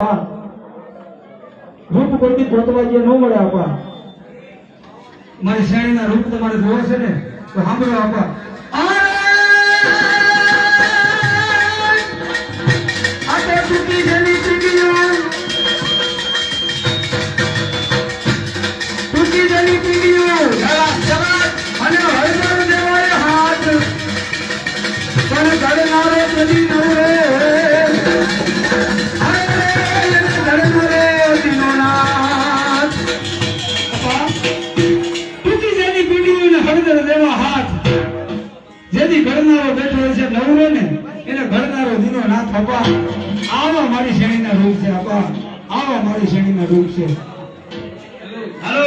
આપા રૂપ કોઈથી ગોતવા જે ન મળે આપા મારી શ્રેણીના રૂપ તમારે જોવો છે ને તો સાંભળો આપા આ તો તૂટી ગયેલી પીડીઓ તૂટી ગયેલી પીડીઓ અને હળદર દેવાય હાથ પણ ઘડનારો કદી રે ઘડનારો બેઠો છે નવરો ને એને ઘડનારો દીનો ના થપા આવા મારી શ્રેણીના રૂપ છે આપા. આવા મારી શ્રેણીના રૂપ છે. હાલો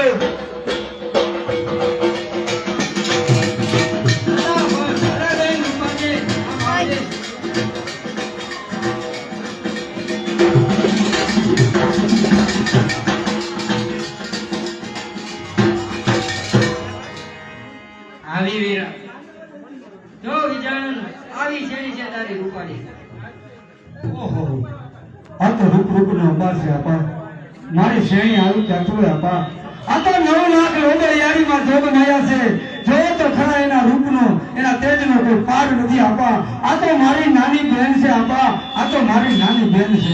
આવી વીરા. જો વિજાણન આવી શેરી છે તારી રૂપાળી. ઓહો. આ તો રૂપ રૂપ નો અપાર છે આપા. મારી શ્રેણી આવી જાતું આપા? આ તો નવ લાખ લોકો યારીમાં જોગ નાયા છે. જો તો ખરા એના રૂપનો એના તેજનો કોઈ પાર નથી આપા. આ તો મારી નાની બહેન છે આપા. આ તો મારી નાની બહેન છે.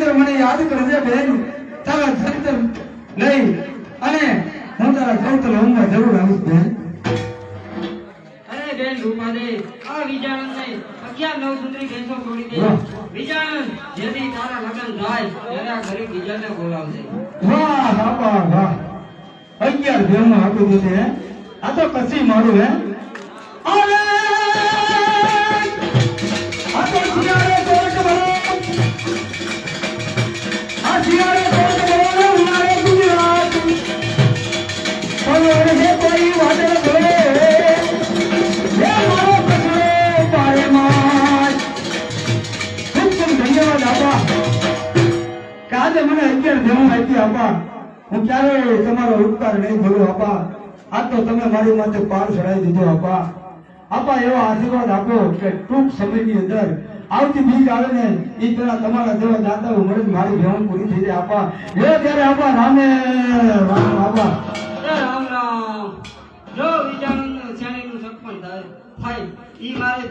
અંદર મને યાદ કરજે બેન. તારા ચરિત્ર લઈ અને હું તારા ચરિત્ર હોમમાં જરૂર આવીશ બેન. અરે બેન રૂપાદે આ વિજાણન નહીં અગિયાર નવ સુંદરી કેસો છોડી દે. વિજાણન જેથી તારા લગ્ન થાય ત્યારે આ ગરીબ બીજાને બોલાવજે. વાહ બાપા વાહ. અગિયાર બેનો આપી દીધે. આ તો કસી મારું હે? અરે આ તો આજે મને અત્યારે જન્મ આપી આપા હું ક્યારેય તમારો ઉપકાર નહીં ભરું આપા. આ તો તમે મારી માથે પાર ચડાવી દીધો, આપા. આપા, એવો આશીર્વાદ આપો કે ટૂંક સમયની અંદર આવતી બીક આવે ને એ પેલા તમારા જેવા દાતા ઉમરે મારી ભેણ પૂરી થઈ જાય, આપા. એ ત્યારે આપા, રામે, રામ, આપા. રામ રામ. જો વિજાનું છેણીનું સપન થાય થાય. ઈ મારે